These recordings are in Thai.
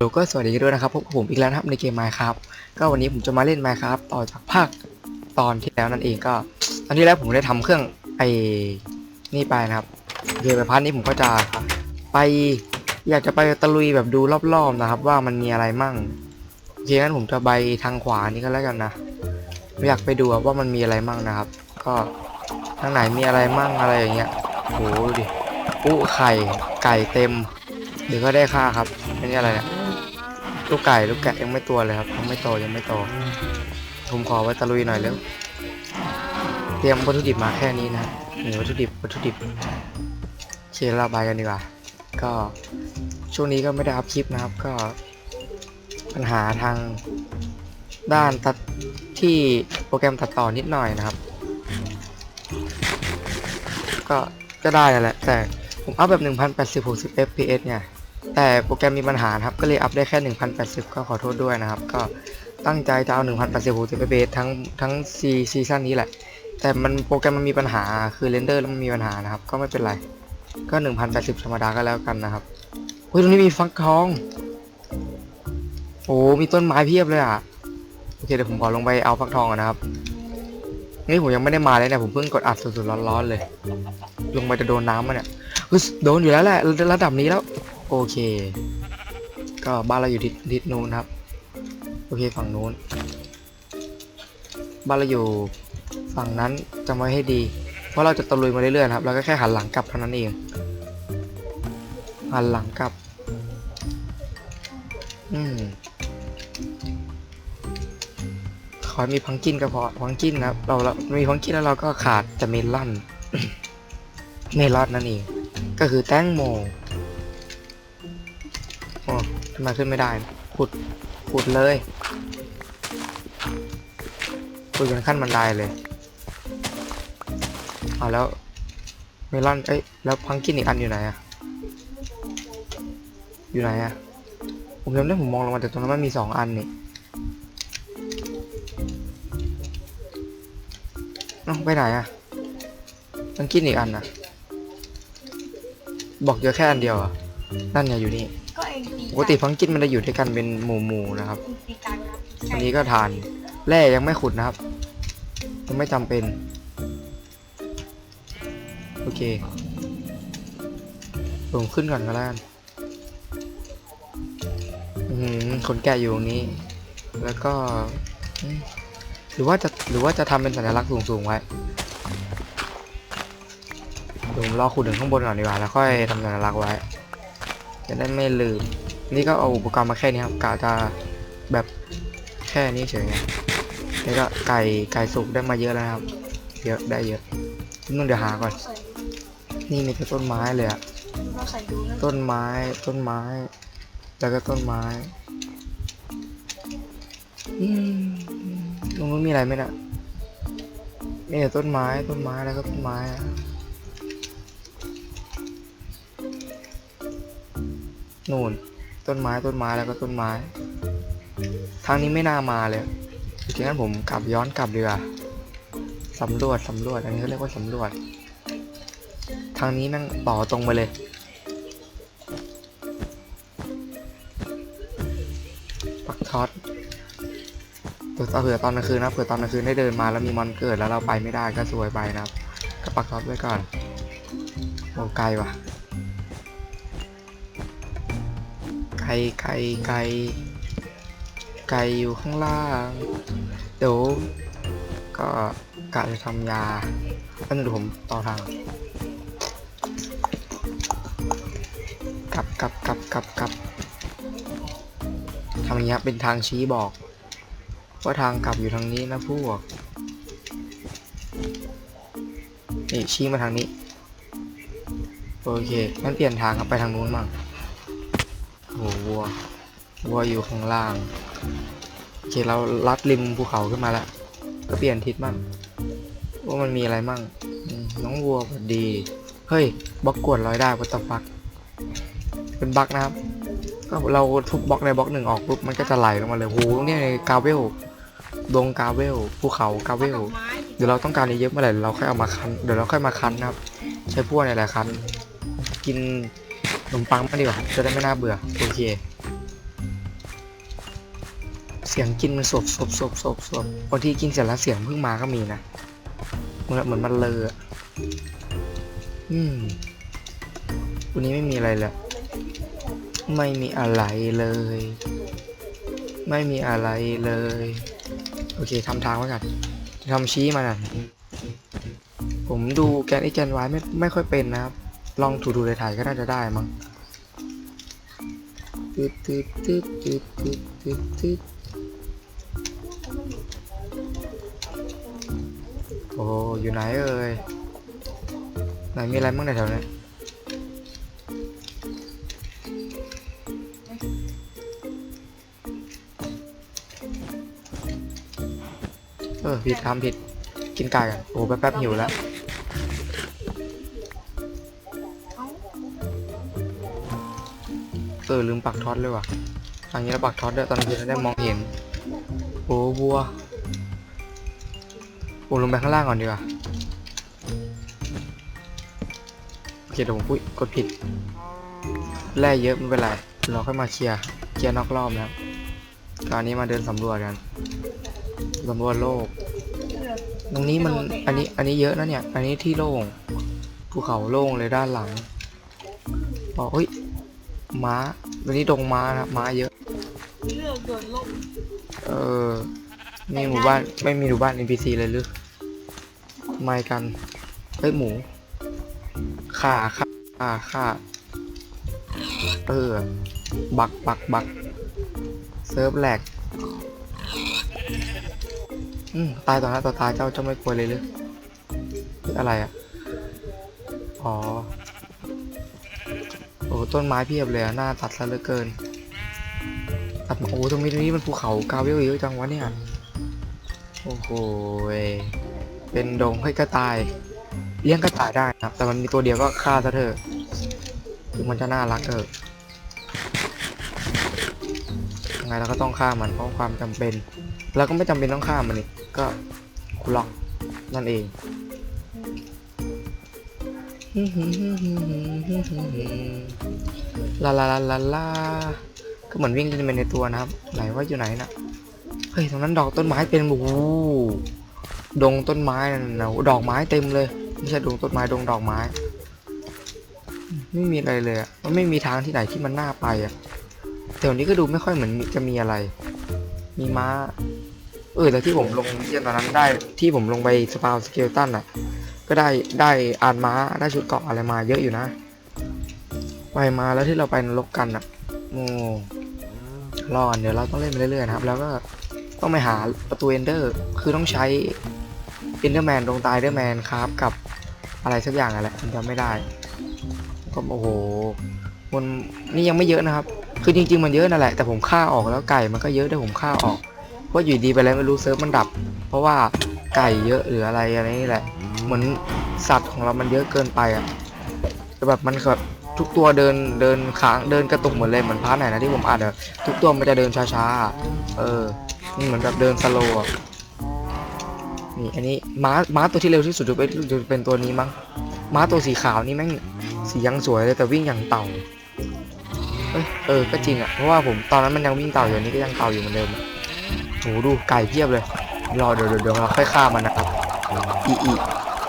โลก็สวัสดีด้วยนะครับพบกับผมอีกแล้วนะครับในเกม Minecraft ก็วันนี้ผมจะมาเล่น Minecraft ต่อจากภาคตอนที่แล้วนั่นเองก็ตอนที่แล้วผมได้ทำเครื่องไอ้นี่ไปนะครับเดี๋ยวไปพาร์ทนี้ผมก็จะไปอยากจะไปตะลุยแบบดูรอบๆนะครับ ว่ามันมีอะไรมั่งโอเคงั้นผมจะไปทางขวานี่ก็แล้วกันนะอยากไปดูว่ามันมีอะไรมั่งนะครับ ก็ทางไหนมีอะไรมั่งอะไรอย่างเงี้ยโหดูดิปุ๊ไข่ไก่เต็มเดี๋ยวก็ได้ค่าครับอันนี้อะไรเนี่ย ลูกไก่ลูกแกะยังไม่ตัวเลยครับยังไม่โตยังไม่โตผมขอไว้ตะลุยหน่อยเร็วเตรียมวัตถุดิบมาแค่นี้นะหนีวัตถุดิบวัตถุดิบเคเราไปกันดีกว่า ก็ช่วงนี้ก็ไม่ได้อัพคลิปนะครับก็ ปัญหาทางด้านตัดที่โปรแกรมตัดต่อนิดหน่อยนะครับ ก็ก็ได้นั่นแหละแต่ผมอัพแบบ 1080 60 fps เนี่ย แต่โปรแกรมมีปัญหาครับ ก็เลยอัพได้แค่ 1080 ก็ขอโทษด้วยนะครับ ก็ตั้งใจจะเอา 1080 60 fps ทั้งทั้งซีซีซั่นนี้แหละ แต่มันโปรแกรมมันมีปัญหา คือเรนเดอร์มันมีปัญหานะครับ ก็ไม่เป็นไร ก็ 1080 ธรรมดาก็แล้วกันนะครับเฮ้ยตรงนี้มีฟักทอง โอ้มีต้นไม้เพียบเลยอะ โอเคเดี๋ยวผมขอลงไปเอาฟักทองก่อนนะครับ นี่ผมยังไม่ได้มาเลยเนี่ย ผมเพิ่งกดอัดสดๆร้อนๆเลย ลงไปจะโดนน้ำมันเนี่ยโดนอยู่แล้วแหละระดับนี้แล้ว โอเค ก็บ้านเราอยู่ทิศทิศนู้นครับ โอเคฝั่งนู้น บ้านเราอยู่ฝั่งนั้นจำไว้ให้ดี เพราะเราจะตะลุยมาเรื่อยๆครับ เราก็แค่หันหลังกลับเท่านั้นเอง หันหลังกลับ อืมขอมีพังกินก็พอพังกินนะครับ เราเรามีพังกินแล้วเราก็ขาดจะเมลอน เมลอนนั่นเอง ก็คือแตงโม อ้ทำไมขึ้นไม่ได้ ขุด ขุดเลย ขุดจนขั้นบันไดเลยเอาแล้วเมลอน เอ้ย แล้วพังกินอีกอันอยู่ไหนอะอยู่ไหนอะผมจำได้ผมมองลงมาแต่ตรงนั้นมันมีสองอันนี่เอ้าไปไหนอะพังกินอีกอันนะบอกเจอแค่อันเดียวอะนั่นไงอยู่นี่ ก็เองตีปกติพังกินมันจะอยู่ด้วยกันเป็นหมู่หมู่ๆนะครับตีกันครับอันนี้ก็ทานแร่ยังไม่ขุดนะครับยังไม่จำเป็น โอเคผมขึ้นก่อนก็แล้วกันอืมคนแก่อยู่ตรงนี้ แล้วก็อืมหรือว่าจะหรือว่าจะทำเป็นสัญลักษณ์สูงๆไว้เดี๋ยวผมรอขุดถึงข้างบนก่อนดีกว่าแล้วค่อยทำสัญลักษณ์ไว้ จะได้ไม่ลืม นี่ก็เอาอุปกรณ์มาแค่นี้ครับกะจะแบบแค่นี้เฉยไงแล้วก็ไก่ไก่สุกได้มาเยอะแล้วนะครับ เยอะได้เยอะนู่นเดี๋ยวหาก่อนใส่นี่มีแต่ต้นไม้เลยอะเราใส่ดูนะต้นไม้ต้นไม้ แล้วก็ต้นไม้อืมตรงนู้นมีอะไรไหมนะมีแต่ต้นไม้ต้นไม้แล้วก็ต้นไม้อะนู่น ต้นไม้ต้นไม้แล้วก็ต้นไม้ ทางนี้ไม่น่ามาเลยจริงๆงั้นผมกลับย้อนกลับดีกว่าสำรวจสำรวจอันนี้เขาเรียกว่าสำรวจ ทางนี้แม่งต่อตรงไปเลย ปักท็อตเผื่อเผื่อตอนกลางคืนนะเผื่อตอนกลางคืนได้เดินมาแล้วมีมอนเกิดแล้วเราไปไม่ได้ก็ซวยไปนะครับก็ปักท็อตไว้ก่อนโอ้ไกลว่ะ กลไกลไกลไกลอยู่ข้างล่าง เดี๋ยวก็กะจะทำยาแล้วเดี๋ยวผมต่อทางกลับกลับกลับกลับกลับทำอย่างเงี้ยเป็นทางชี้บอกว่าทางกลับอยู่ทางนี้นะพวก นี่ชี้มาทางนี้ โอเคงั้นเปลี่ยนทางครับไปทางนู้นมั่งโอ้โหวัว วัวอยู่ข้างล่างโอเคเราลัดริมภูเขาขึ้นมาแล้ว ก็เปลี่ยนทิศมั่งว่ามันมีอะไรมั่งน้องวัวสวัสดี เฮ้ยบล็อกกวดลอยได้วัตฟักเป็นบั๊กนะครับ ก็เราทุบบล็อกในบล็อกหนึ่งออกปุ๊บมันก็จะไหลลงมาเลยโหตรงนี้ในกาเวลดงกาเวลภูเขากาเวลเดี๋ยวเราต้องการเยอะเมื่อไหร่เราค่อยเอามาคั้นเดี๋ยวเราค่อยมาคั้นนะครับ ใช้พวกในแหละคั้นกินขนมปังมาดีกว่าจะได้ไม่น่าเบื่อโอเค เสียงกินมันสบสบสบสบสบบางทีกินเสร็จแล้วเสียงเพิ่งมาก็มีนะเหมือนเหมือนมันเลอะอะอืมวันนี้ไม่มีอะไรเลยไม่มีอะไรเลย ไม่มีอะไรเลย โอเคทำทางไว้ก่อนทำชี้มาน่ะผมดูแกนไอแกนไว้ไม่ไม่ค่อยเป็นนะครับ ลองถูดูถ่ายก็น่าจะได้มั้งตึ๊ดตึ๊ดตึ๊ดตึ๊ดตึ๊ดตึ๊ด อ้อยู่ไหนเอ่ยไหนมีอะไรบ้างในแถวนี้เออผิดทำผิดกินไก่กันโอ้แป๊บๆหิวแล้วเออลืมปักท็อตเลยว่ะทางนี้เราปักท็อตด้วยตอนนี้เราได้มองเห็น โอ้วัว โอ้ลงไปข้างล่างก่อนดีกว่าโอเคเดี๋ยวผมพูดกดผิด แร่เยอะไม่เป็นไรเราค่อยมาเคลียร์เคลียร์นอกรอบนะครับคราวนี้มาเดินสำรวจกันสำรวจโลก ตรงนี้มันอันนี้อันนี้เยอะนะเนี่ย อันนี้ที่โล่งภูเขาโล่งเลยด้านหลังอ๋อเฮ้ยม้าวันนี้ดงม้านะม้าเยอะเลือ กโดนลบเออมีหมู่บ้านไม่มีหมู่บ้าน NPC เลยหรือไม่กันเฮ้ยหมูฆ่าฆ่าฆ่าฆ่าเออ บักบักบักเซิร์ฟแหลกอืมตายต่อหน้าต่อตาเจ้าเจ้าไม่กลัวเลยหรืออะไรอะ อ๋อ โอ้ต้นไม้เพียบเลยหน้าตัดซะเหลือเกินตัดโอ้ตรงนี้ตรงนี้มันภูเขากาเวลเยอะจังวะเนี่ย โอ้โหยเป็นดงให้กระต่ายเลี้ยงกระต่ายได้นะครับ แต่มันมีตัวเดียวก็ฆ่าซะเถอะถึงมันจะน่ารักเถอะยังไงเราก็ต้องฆ่ามันเพราะความจำเป็นแล้วก็ไม่จำเป็นต้องฆ่ามันนี่ก็คุล็อกนั่นเองลาลาลาลาลาก็เหมือนวิ่งไปในตัวนะครับ ไหนว่าอยู่ไหนนะ ฮ้ยตรงนั้นดอกต้นไม้เป็นโอ้โหดงต้นไม้นั่นนะโอ้ดอกไม้เต็มเลย ไม่ใช่ดงต้นไม้ดงดอกไม้ ไม่มีอะไรเลยอะมันไม่มีทางที่ไหนที่มันน่าไปอะแถวนี้ก็ดูไม่ค่อยเหมือนจะมีอะไร มีม้า เออแต่ที่ผมลงเยี่ยนตอนนั้นได้ที่ผมลงไปสปาวสเกลตันอะก็ได้ได้อ่านม้าได้ชุดเกราะอะไรมาเยอะอยู่นะ ไปมาแล้วที่เราไปนรกกันอะโอ้รอดเดี๋ยวเราต้องเล่นไปเรื่อยๆนะครับ แล้วก็ ต้องไปหาประตูเอนเดอร์ คือต้องใช้เอนเดอร์แมนดวงตายเดอร์แมนครับ กับอะไรสักอย่างอะไรผมจำไม่ได้ก็โอ้โหมันนี่ยังไม่เยอะนะครับ คือจริง ๆ มันเยอะนั่นแหละ แต่ผมฆ่าออกแล้วไก่มันก็เยอะด้วยผมฆ่าออก เพราะอยู่ดีไปแล้วไม่รู้เซิร์ฟมันดับ เพราะว่าไก่เยอะหรืออะไรอะไรนี่แหละ เหมือนสัตว์ของเรามันเยอะเกินไปอะแต่แบบมันแบบทุกตัวเดินเดินค้างเดินกระตุกเหมือนเลยเหมือนพาร์ทไหนนะที่ผมอ่านอะทุกตัวมันจะเดินช้าๆ เออ มันเหมือนแบบเดินสโลว์อะนี่อันนี้ม้าม้าตัวที่เร็วที่สุดจะเป็นจะเป็นตัวนี้มั้งม้าตัวสีขาวนี่แม่งสียังสวยเลยแต่วิ่งอย่างเต่าเอยเออก็จริงอะเพราะว่าผมตอนนั้นมันยังวิ่งเต่าอยู่นี้ก็ยังเต่าอยู่เหมือนเดิมอะโหดูไก่เพียบเลยรอเดี๋ยวเดี๋ยวเราค่อยฆ่ามันนะครับอีอี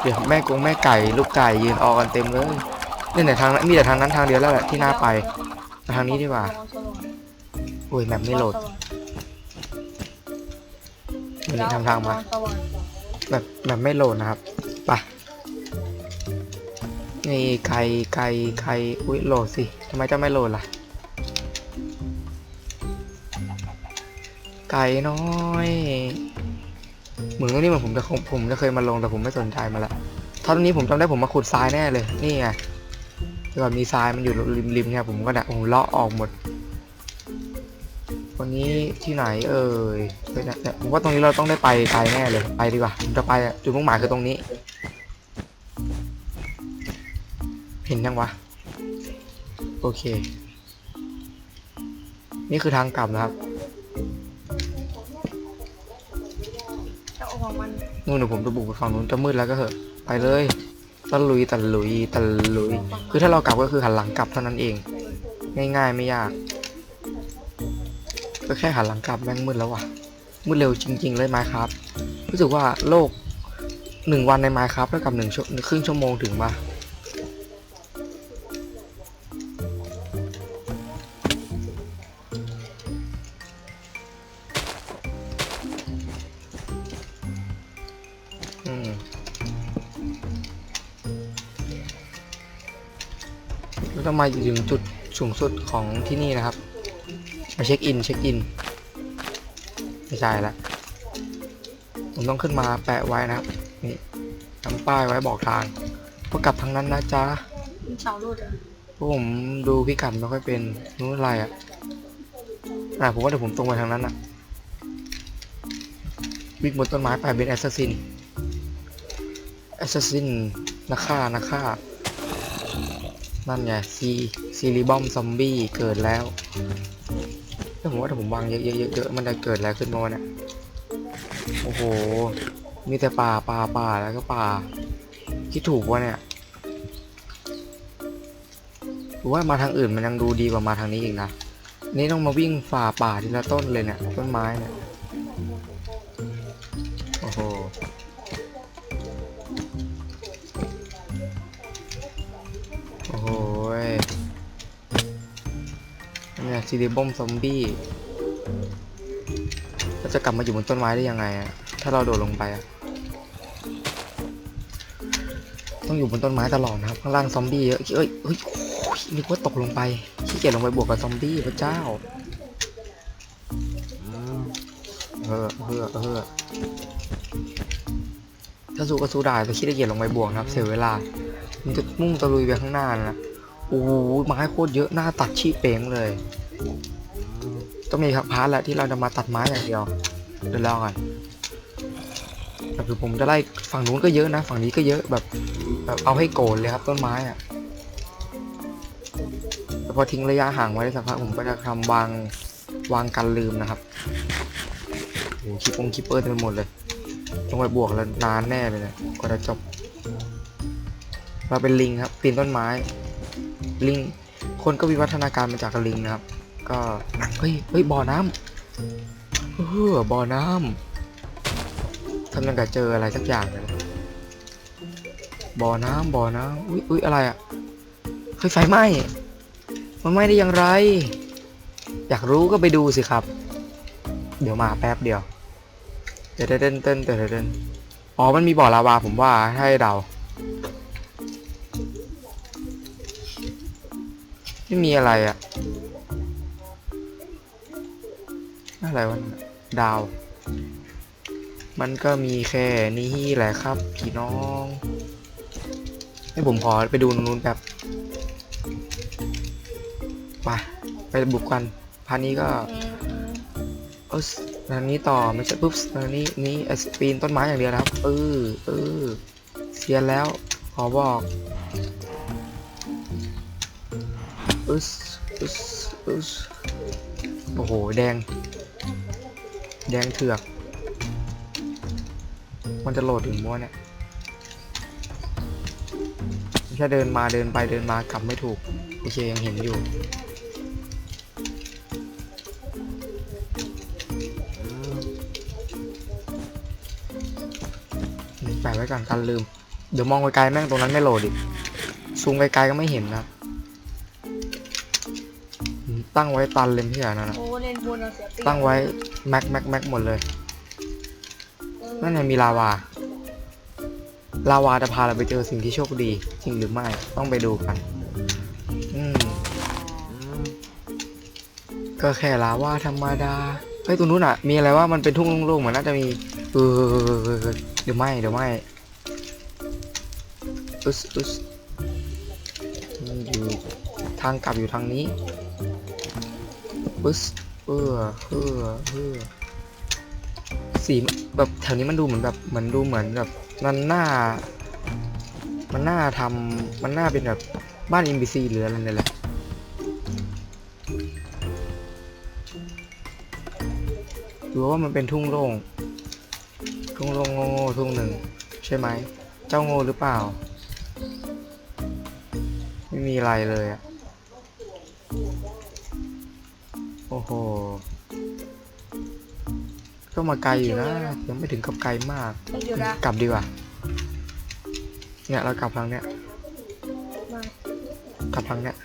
เดี๋ยวแม่กงแม่ไก่ลูกไก่ยืนออกกันเต็มเลยนี่แต่ทางนั้นมีแต่ทางนั้นทางเดียวแล้วแหละที่น่าไปทางนี้ดีกว่าโอ้ยแมปไม่โหลด นนี้ทำทางมา แบบแบบไม่โหลดนะครับไปนี่ไก่ไก่ไก่อุ้ยโหลดสิทำไมจะไม่โหลดล่ะ ไก่น้อยเหมือนว่านี่เหมือนผมจะคงผมจะเคยมาลงแต่ผมไม่สนใจมาละเท่านี้ผมจำได้ผมมาขุดทรายแน่เลย นี่ไงที่ว่ามีทรายมันอยู่ริมริมเนี่ยผมก็เนี่ยผมเลาะออกหมด วันนี้ที่ไหนเอ่ยเฮ้ยเนี่ยเนี่ยผมว่าตรงนี้เราต้องได้ไปไกลแน่เลยไปดีกว่าผมจะไปจุดมุ่งหมายคือตรงนี้ เห็นยังวะ โอเค นี่คือทางกลับนะครับนนู่นเดี๋ยวผมจะบุกไปฝั่งนู้นจะมืดแล้วก็เหอะไปเลยตะลุยตะลุยตะลุย คือถ้าเรากลับก็คือหันหลังกลับเท่านั้นเอง ง่ายๆไม่ยาก ก็แค่หันหลังกลับแม่งมืดแล้วว่ะมืดเร็วจริง ๆ เลยไมค์ครับรู้สึกว่าโลกหนึ่งวันในไมค์ครับเท่ากับหนึ่งชั่วครึ่งชั่วโมงถึงมาอืมแล้วต้องมาถึงจุดสูงสุดของที่นี่นะครับ มาเช็คอินเช็คอินไม่ใช่ละผมต้องขึ้นมาแปะไว้นะครับนี่ทำป้ายไว้บอกทางว่ากลับทางนั้นนะจ๊ะมีเสาหลุดอะเพราะผมดูพิกัดไม่ค่อยเป็นนู้นอะไรอะอะผมว่าเดี๋ยวผมตรงไปทางนั้นอะวิ่งบนต้นไม้ไปเป็นแอสซัสซินแอสซัสซินนักฆ่านักฆ่านั่นไงซีซีรีบอมซอมบี้เกิดแล้ว ถ้าผมว่าถ้าผมวางเยอะๆๆมันจะเกิดอะไรขึ้นมาวะเนี่ยโอ้โห มีแต่ป่าป่าป่าแล้วก็ป่าคิดถูกวะเนี่ยหรือว่ามาทางอื่นมันยังดูดีกว่ามาทางนี้อีกนะ นี่ต้องมาวิ่งฝ่าป่าทีละต้นเลยเนี่ยต้นไม้เนี่ย ซีรีบอมซอมบี้เราจะกลับมาอยู่บนต้นไม้ได้ยังไงอะถ้าเราโดดลงไปอะต้องอยู่บนต้นไม้ตลอดนะครับข้างล่างซอมบี้เยอะเอ้ยเฮ้ยนึกว่าตกลงไปขี้เกียจลงไปบวกกับซอมบี้พระเจ้าเออเออเออถ้าสู้ก็สู้ได้แต่ขี้เกียจลงไปบวกนะครับ เสียเวลา มันจะมุ่งตะลุยไปข้างหน้านะโอ้โหไม้โคตรเยอะหน้าตัดชี้เป้งเลย ต้องมีครับพาร์ทแหละที่เราจะมาตัดไม้อย่างเดียวเดี๋ยวรอก่อนแต่คือผมจะไล่ฝั่งนู้นก็เยอะนะ ฝั่งนี้ก็เยอะแบบแบบเอาให้โกนเลยครับต้นไม้อะแต่พอทิ้งระยะห่างไว้สักพักผมก็จะทำวางวางกันลืมนะครับโอ้โหคิปปงคิปเปอร์เต็มหมดเลยต้องไปบวกแล้วนานแน่เลยนี่ยกว่าจะจบ เราเป็นลิงครับปีนต้นไม้ ลิง คนก็วิวัฒนาการมาจากลิงนะครับ ก็เฮ้ยเฮ้ยบ่อน้ำเออบ่อน้ำทำยังกับเจออะไรสักอย่างเลยบ่อน้ำบ่อน้ำอุ้ยอุ้ยอะไรอะ่ะเฮ้ยไฟไหม้มันไหม้ได้อย่างไร อยากรู้ก็ไปดูสิครับ เดี๋ยวมาแป๊บเดียวเต้นเต้นเต้นเต้นเต้นอ๋อมันมีบ่อลาวาผมว่าให้เดาไม่มีอะไรอะ อะไรวะเนี่ยดาว มันก็มีแค่นี้แหละครับ พี่น้อง ให้ผมขอไปดูตรงนู้นแบบไปไปบุกกันพาร์ทนี้ก็อืมอืมเออทางนี้ต่อไม่ใช่ปุ๊บทางนี้นี้ไอ้ปีนต้นไม้อย่างเดียวนะครับเออเออเสียนแล้ว ขอบอกอึสอึสอึสโอ้โห แดง แดงเถือก มันจะโหลดถึงมัวเนี่ยไม่ใช่เดินมาเดินไปเดินมากลับไม่ถูก โอเคยังเห็นอยู่แปะไว้ก่อนกันลืม เดี๋ยวมองไกลๆแม่งตรงนั้นไม่โหลดอีกซูมไกลๆก็ไม่เห็นนะครับ ตั้งไว้ตันเลยพี่อะนั่นนะโอ้เล่นบนเราเสียเปรียบตั้งไว้แม็กแม็กแม็กหมดเลย เออนั่นไงมีลาวา ลาวาจะพาเราไปเจอสิ่งที่โชคดี จริงหรือไม่ต้องไปดูกัน อืม ก็แค่ลาวาธรรมดา เฮ้ยตรงนู้นอะ มีอะไรว่ามันเป็นทุ่งโล่งๆเหมือนน่าจะมี เออเดี๋ยวไม่เดี๋ยวไม่อึสอึสมันอยู่ทางกลับอยู่ทางนี้ อึสเออเออเออสีแบบแถวนี้มันดูเหมือนแบบเหมือนดูเหมือนแบบมันหน้า มันหน่าทำมันหน่าเป็นแบบบ้านอินบีซีหรืออะไรเนี่ยแหละหรือว่ามันเป็นทุ่งโล่ง ทุ่งโล่งโง่ๆทุ่งหนึ่ง ใช่ไหม เจ้าโง่หรือเปล่า ไม่มีอะไรเลยอะ โอ้โห ก็มาไกลอยู่นะ ยังไม่ถึงกับไกลมาก กลับดีกว่า เนี่ยเรากลับทางเนี้ย กลับทางเนี้ย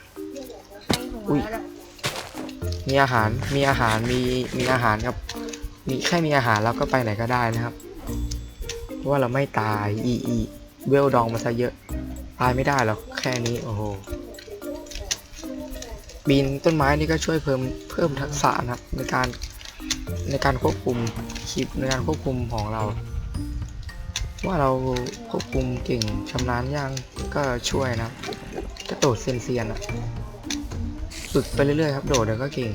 อุ๊ยมีอาหาร มีอาหาร มี มีอาหารครับ มีแค่มีอาหารแล้วก็ไปไหนก็ได้นะครับ เพราะว่าเราไม่ตาย อีอีเวลดองมาซะเยอะ ตายไม่ได้หรอกแค่นี้ โอ้โห ปีนต้นไม้นี่ก็ช่วยเพิ่มเพิ่มทักษะนะครับในการในการควบคุมคลิปในการควบคุมของเรา ว่าเราควบคุมเก่งชำนาญยังก็ช่วยนะกระโดดเซียนๆอะฝึกไปเรื่อยๆครับโดดเดี๋ยวก็เก่ง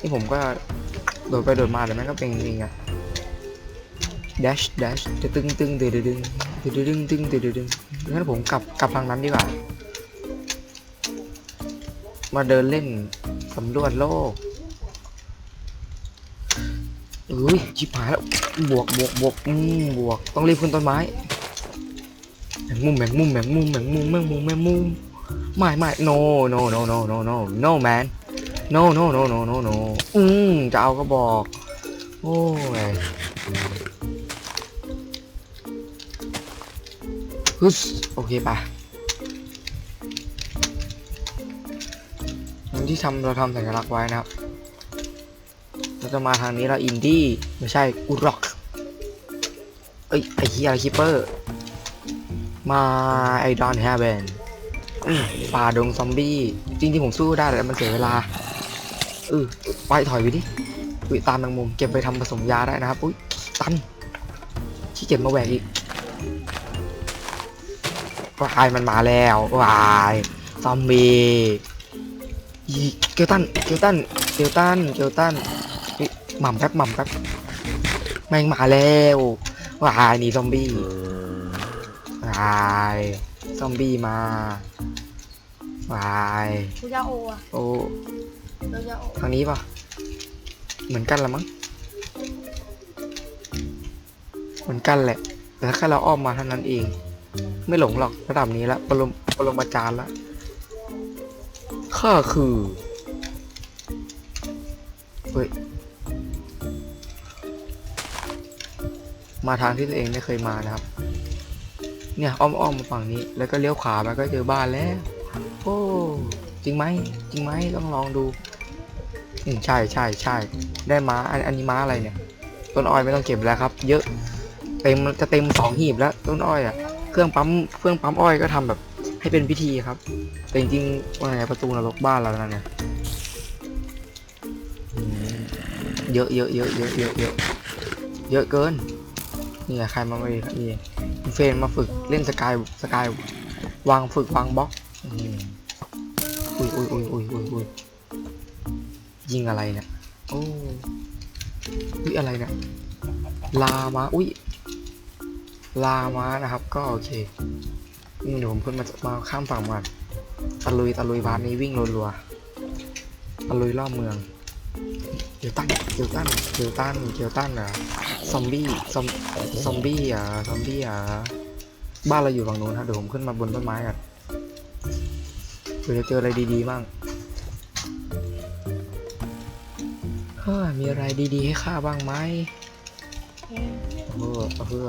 นี่ผมก็โดดไปโดดมาแต่แม่งก็เป็นจริงๆอะ dash dash จะตึงตึงเดือดดึงเดือดดึงตึงเดือดดึงงั้นผมกลับกลับทางนั้นดีกว่า มาเดินเล่นสำรวจโลกเอ้ยชิบหายแล้วบวกบวกบวกอืมบวกต้องรีบขึ้นต้นไม้แมงมุมแมงมุมแมงมุมแมงมุมแมงมุมแมงมุมไม่ไม่ no no no no no no no man no no no no no no อืมจะเอาก็บอก โอ้ยฮึสโอเคปะ ที่ทำเราทำสัญลักษณ์ไว้นะครับ เราจะมาทางนี้เราอินดี้ไม่ใช่อุร็อกเอ้ยไอ้เฮียอะไรคิปเปอร์มาไอดอนแฮเบนอืมป่าดงซอมบี้ จริงๆผมสู้ได้แต่มันเสียเวลาเออไปถอยไปดิอุ้ยตามแมงมุมเก็บไปทำผสมยาได้นะครับอุ้ยตันขี้เกียจมาแหวกอีกวายมันมาแล้ววายซอมบี้ อีเกลตันเกลตันเกลตันเกลตันหม่ำแป๊บหม่ำแป๊บแม่งมาแล้ววายหนีซอมบี้วายซอมบี้มาวายกูจะโออะโอ้เราจะโอทางนี้ปะเหมือนกันละมั้งเหมือนกันแหละ แต่แค่เราอ้อมมาเท่านั้นเอง ไม่หลงหรอกระดับนี้ละปรมปรมาจารย์ละ ข้าคือเฮ้ยมาทางที่ตัวเองไม่เคยมานะครับ เนี่ยอ้อมอ้อมมาฝั่งนี้ แล้วก็เลี้ยวขวามาก็เจอบ้านแล้ว โอ้จริงไหมจริงไหมต้องลองดูอืมใช่ใช่ใช่ได้ม้าอันอันนี้ม้าอะไรเนี่ย ต้นอ้อยไม่ต้องเก็บแล้วครับ เยอะเต็มจะเต็มสองหีบแล้ว ต้นอ้อยอะเครื่องปั๊มเครื่องปั๊มอ้อยก็ทำแบบ ให้เป็นพิธีครับ แต่จริงๆว่าไงประตูนรกบ้านเราแล้วเนี่ยเยอะเยอะเยอะเยอะเยอะเยอะเยอะเกินนี่ไงใครมาไม่นี่เฟนมาฝึกเล่นสกายสกายวางฝึกวางบล็อกอุ้ยอุ้ยอุ้ยอุ้ยอุ้ยอุ้ยยิงอะไรเนี่ยโอ้อุ้ยอะไรเนี่ยลามาอุ้ยลามานะครับ ก็โอเค นี่เดี๋ยวผมขึ้นมามาข้ามฝั่งมาตะลุยตะลุยบาสนี้วิ่งรัวๆตะลุยรอบเมืองเกียวตันเกียวตันเกียวตันเกียวตันเหรอซอมบี้ซอมซอมบี้เหรอะซอมบี้เหรอะบ้านเราอยู่ฝั่งนู้นฮะเดี๋ยวผมขึ้นมาบนต้นไม้กันเผื่อจะเจออะไรดีๆบ้างเฮ้ยมีอะไรดีๆให้ข้าบ้างไหมเออเพื่อ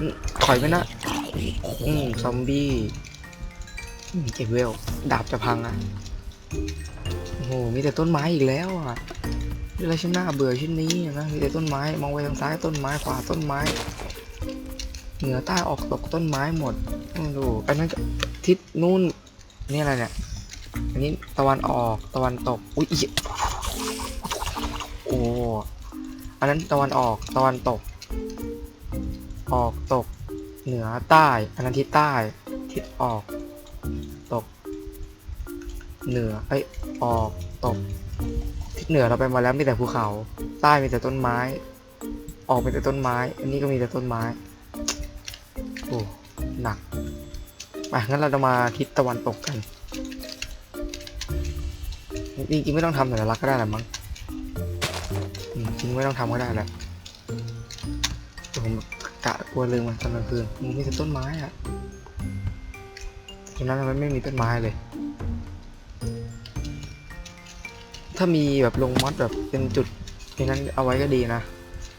อืม ถอยไปนะอืมซอมบี้เก็บเวล ดาบจะพังอะ โอ้โห มีแต่ต้นไม้อีกแล้วอะนี่อะไรชิ้นหน้าเบื่อชิ้นนี้นะ มีแต่ต้นไม้ มองไปทางซ้ายต้นไม้ ขวาต้นไม้ เหนือใต้ออกตกต้นไม้หมดดูอันนั้นทิศนู่น นี่อะไรเนี่ย อันนี้ตะวันออก ตะวันตก อุ้ยอีโอ้ อันนั้นตะวันออก ตะวันตก ออกตก เหนือใต้ อันนั้นทิศใต้ทิศออก ตก เหนือเอ้ยออกตก ทิศเหนือเราไปมาแล้วมีแต่ภูเขา ใต้มีแต่ต้นไม้ ออกมีแต่ต้นไม้ อันนี้ก็มีแต่ต้นไม้โอ้หนักไปงั้นเราจะมาทิศตะวันตกกันจริงๆไม่ต้องทำสัญลักษณ์ก็ได้แหละมั้งจริงไม่ต้องทำก็ได้แหละ ลัวลืมมันตอนกลางคืนมันมีแต่ต้นไม้อะตรงนั้นมันไม่มีต้นไม้เลย ถ้ามีแบบลงมอดแบบเป็นจุดดังนั้นเอาไว้ก็ดีนะ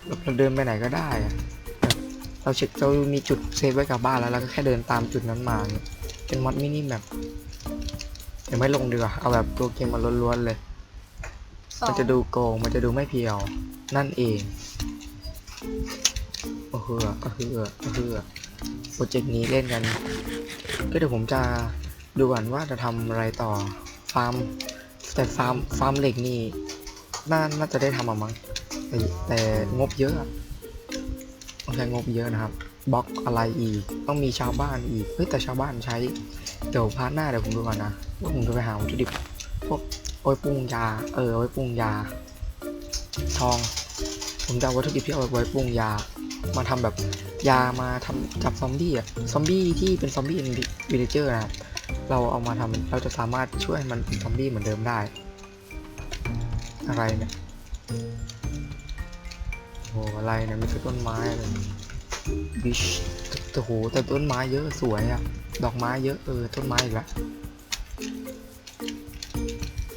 เราเราเดินไปไหนก็ได้อะแบบเราเช็คเรามีจุดเซฟไว้กับบ้านแล้วเราก็แค่เดินตามจุดนั้นมาเนี่ยเป็นมอดมินิแมปเดี๋ยวไม่ลงดีกว่าเอาแบบตัวเกมมาล้วนๆเลยสองมันจะดูโกงมันจะดูไม่เพียวนั่นเอง โอ้โหโอ้โหโอ้โปรเจกต์นี้เล่นกัน ก็เดี๋ยวผมจะดูก่อนว่าจะทำอะไรต่อ ฟาร์ม แต่ฟาร์ม ฟาร์มเหล็กนี่ น่า น่าจะได้ทำอะมั้ง แต่แต่งบเยอะต้องใช้งบเยอะนะครับ บล็อกอะไรอีก ต้องมีชาวบ้านอีก เฮ้ยแต่ชาวบ้านใช้ เดี๋ยวพาร์ทหน้าเดี๋ยวผมดูก่อนนะ ว่าผมจะไปหาวัตถุดิบ พวกเอาไว้ปรุงยา เออเอาไว้ปรุงยา ทอง ผมจะวัตถุดิบที่เอาไว้ปรุงยา มาทำแบบยามาทำจับซอมบี้อะซอมบี้ที่เป็นซอมบี้วิลเลเจอร์นะครับเราเอามาทำเราจะสามารถช่วยมันเป็นซอมบี้เหมือนเดิมได้ อะไรเนี่ยโอ้อะไรเนี่ยม่ใช่ต้นไม้เลยบิชโอ้โหแต่ต้นไม้เยอะสวยอะดอกไม้เยอะเออต้นไม้อีกแล้ว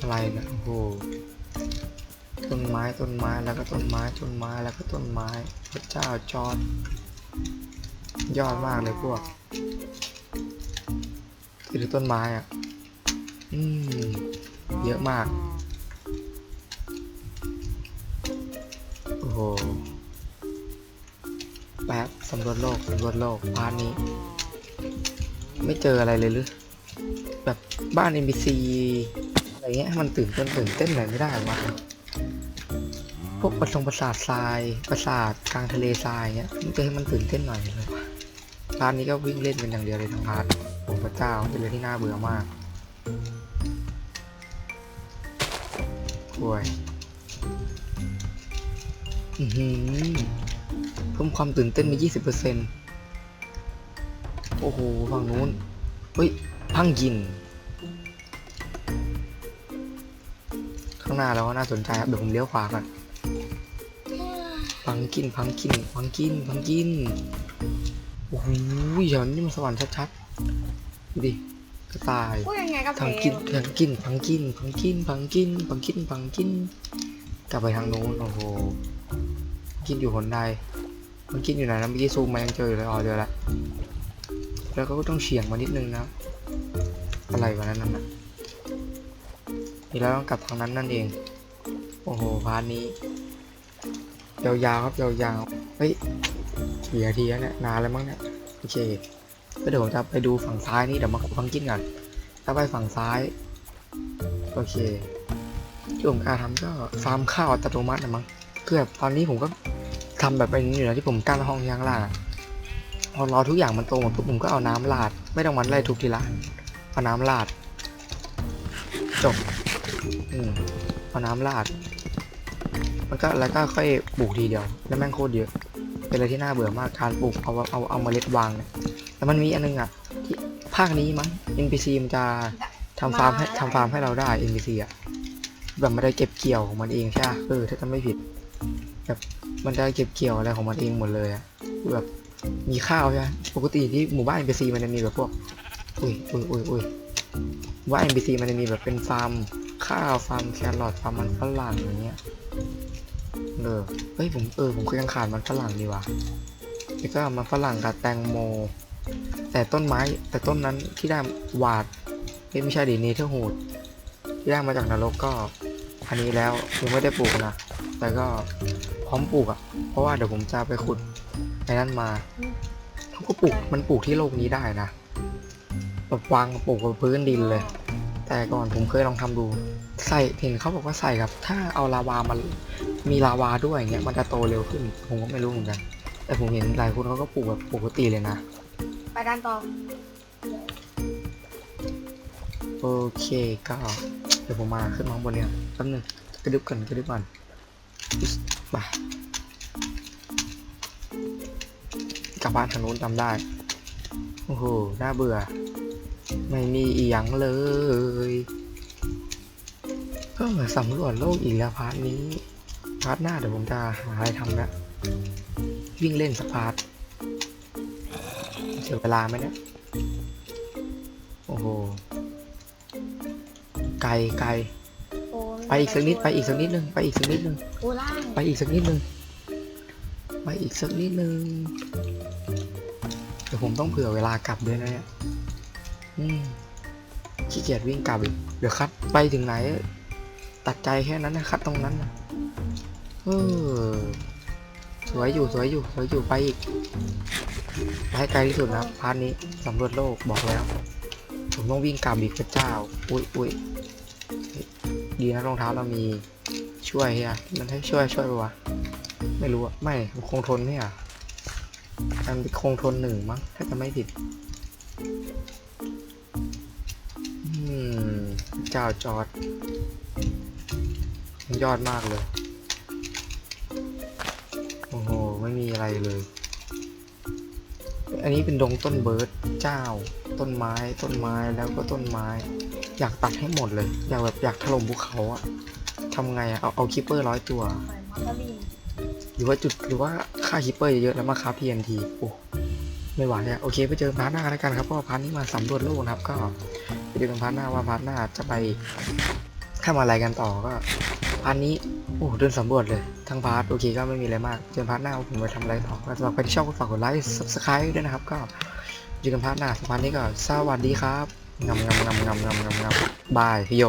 อะไรเนี่ยโอ้โห ต้นไม้ต้นไม้แล้วก็ต้นไม้ต้นไม้แล้วก็ต้นไม้ พระเจ้าจอร์ดยอดมากเลยพวกคือต้นไม้อะ อืม เยอะมาก โอ้โห แป๊บสำรวจโลกสำรวจโลกพาร์ทนี้ ไม่เจออะไรเลยหรือ แบบบ้าน NPC อะไรเงี้ย มันตื่นเต้นตื่นเต้นหน่อยไม่ได้วะ พวกประสงประสาททรายประสาทกลางทะเลทรายเงี้ยมันจะให้มันตื่นเต้นหน่อยเลยวะพาร์ทนี้ก็วิ่งเล่นเป็นอย่างเดียวเลยทั้งพาร์ทโอ้พระเจ้าเป็นเรื่องที่น่าเบื่อมากป่วยอือหือเพิ่มความตื่นเต้นมา20%โอ้โหฝั่งนู้นเฮ้ยพังยินข้างหน้าเราก็น่าสนใจครับเดี๋ยวผมเลี้ยวขวาก่อน พังกินพังกินพังกินพังกินโอ้โหเดี๋ยวนี่มันสวรรค์ชัดๆดูดิกระต่ายพูดยังไงก็พังเพลกินพังกินพังกินพังกินพังกินพังกินพังกิน กลับไปทางโน้นโอ้โหกินอยู่คนใดมันกินอยู่ไหนนะเมื่อกี้ซูมมายังเจออยู่เลยอ๋อเจอละแล้วก็ต้องเฉียงมานิดนึงนะ อะไรวะนั่นน่ะนี่แล้วต้องกลับทางนั้นนั่นเอง โอ้โหพาร์ทนี้ ยาวๆครับยาวๆเฮ้ยกี่นาทีแล้วเนี่ยนานแล้วมั้งเนี่ยโอเคก็เดี๋ยวผมจะไปดูฝั่งซ้ายนี่เดี๋ยวมาพังกินก่อนถ้าไปฝั่งซ้ายโอเคที่ผมการทำก็ฟาร์มข้าวอัตโนมัตินะมั้งคือแบบตอนนี้ผมก็ทำแบบเป็นอยู่นะที่ผมกั้นห้องย่างล่าพอรอทุกอย่างมันโตหมดปุ๊บผมก็เอาน้ำราด ไม่ต้องมันไล่ทุกทีละเอาน้ำราด จบอืมเอาน้ำราด มันก็แล้วก็ค่อยปลูกทีเดียว แล้วแม่งโคตรเยอะ เป็นอะไรที่น่าเบื่อมาก การปลูกเอาเอาเอาเมล็ดวางเนี่ยแต่มันมีอันนึงอะที่ภาคนี้มั้ง NPC มันจะทำฟาร์มให้ทำฟาร์มให้เราได้ NPC อะ แบบมันได้เก็บเกี่ยวของมันเองใช่เออถ้าจำไม่ผิด แบบมันได้เก็บเกี่ยวอะไรของมันเองหมดเลยอะคือแบบมีข้าวใช่ไหมปกติที่หมู่บ้าน NPC มันจะมีแบบพวก อุ้ยอุ้ยอุ้ยอุ้ยหมู่า NPC มันจะมีแบบเป็นฟาร์มข้าวฟาร์มแครอทฟาร์มมันฝรั่งอย่างเงี้ย เออเฮ้ยผมเออผมก็ยังขาดมันฝรั่งดีว่ะแล้วก็มันฝรั่งกับแตงโม แต่ต้นไม้แต่ต้นนั้นที่ได้หวาดไม่ใช่ดิเนเธอร์ฮูดที่ได้มาจากนรกก็อันนี้แล้วยังไม่ได้ปลูกนะแต่ก็พร้อมปลูกอะ่ะ เพราะว่าเดี๋ยวผมจะไปขุดไอ้นั่นมาเขาก็ปลูกมันปลูกที่โลกนี้ได้นะแบบวางปลูกบนพื้นดินเลย แต่ก่อนผมเคยลองทำดูใส่เห็นเขาบอกว่าใส่ครับ ถ้าเอาลาวามัน มีลาวาด้วยอย่างเงี้ยมันจะโตเร็วขึ้น ผมก็ไม่รู้เหมือนกัน แต่ผมเห็นหลายคนเขาก็ปลูกแบบปกติเลยนะ ไปด้านต่อ โอเคก็เดี๋ยวผมมาขึ้นมาข้างบนเนี่ยแป๊บนึงกระดึบก่อนกระดึบก่อนอิ๊สไปกลับบ้านทางนู้นจำได้ โอ้โห น่าเบื่อ ไม่มีอีหยังเลย ก็เหมือนสำรวจโลกอีกแล้วพาร์ทนี้ พาร์ทหน้าเดี๋ยวผมจะหาอะไรทำละวิ่งเล่นสักพาร์ทเสียเวลาไหมเนี่ย โอ้โห ไกลไกลโอ้ยไปอีกสักนิดไปอีกสักนิดนึงไปอีกสักนิดนึงโอ้ล่างไปอีกสักนิดนึงไปอีกสักนิดนึงเดี๋ยวผมต้องเผื่อเวลากลับด้วยนะเนี่ยอืมขี้เกียจวิ่งกลับอีกเดี๋ยวคัดไปถึงไหน ตัดใจแค่นั้นนะคัดตรงนั้นนะ เออสวยอยู่สวยอยู่สวยอยู่ไปอีกไปให้ไกลที่สุดนะพาร์ทนี้สำรวจโลกบอกแล้ว ผมต้องวิ่งกลับอีกพระเจ้า อุ้ยอุ้ยดีนะรองเท้าเรามีช่วยเฮียมันให้ช่วยช่วยปะวะไม่รู้อะไม่มันคงทนเนี่ยมันคงทนหนึ่งมั้งถ้าจะไม่ผิดอืมเจ้าจอด ยอดมากเลย อะไรเลย อันนี้เป็นดงต้นเบิร์ดเจ้า ต้นไม้ต้นไม้แล้วก็ต้นไม้ อยากตัดให้หมดเลย อยากแบบอยากถล่มภูเขาอะทำไงอะเอาเอาคิปเปอร์ร้อยตัวใส่มาร์การีนหรือว่าจุดหรือว่าค่าคิปเปอร์เยอะๆแล้วมาค้า TNT โอ้ไม่ไหวอะโอเคไปเจอพาร์ทหน้ากันแล้วกันครับเพราะว่าพาร์ทนี้มาสำรวจโลกนะครับ ก็ไปดูกันพาร์ทหน้าว่าพาร์ทหน้าจะไปทำอะไรกันต่อก็พาร์ทนี้โอ้เดินสำรวจเลย ทั้งพาร์ทโอเคก็ไม่มีอะไรมากเจอพาร์ทหน้าผมไปทำอะไรต่อก็สำหรับใครที่ชอบก็ฝากกดไลค์ subscribe ด้วยนะครับ ก็เจอกันพาร์ทหน้าสำหรับพาร์นี้ก็สวัสดีครับงำงำงำงำงำงำงำบายพี่โย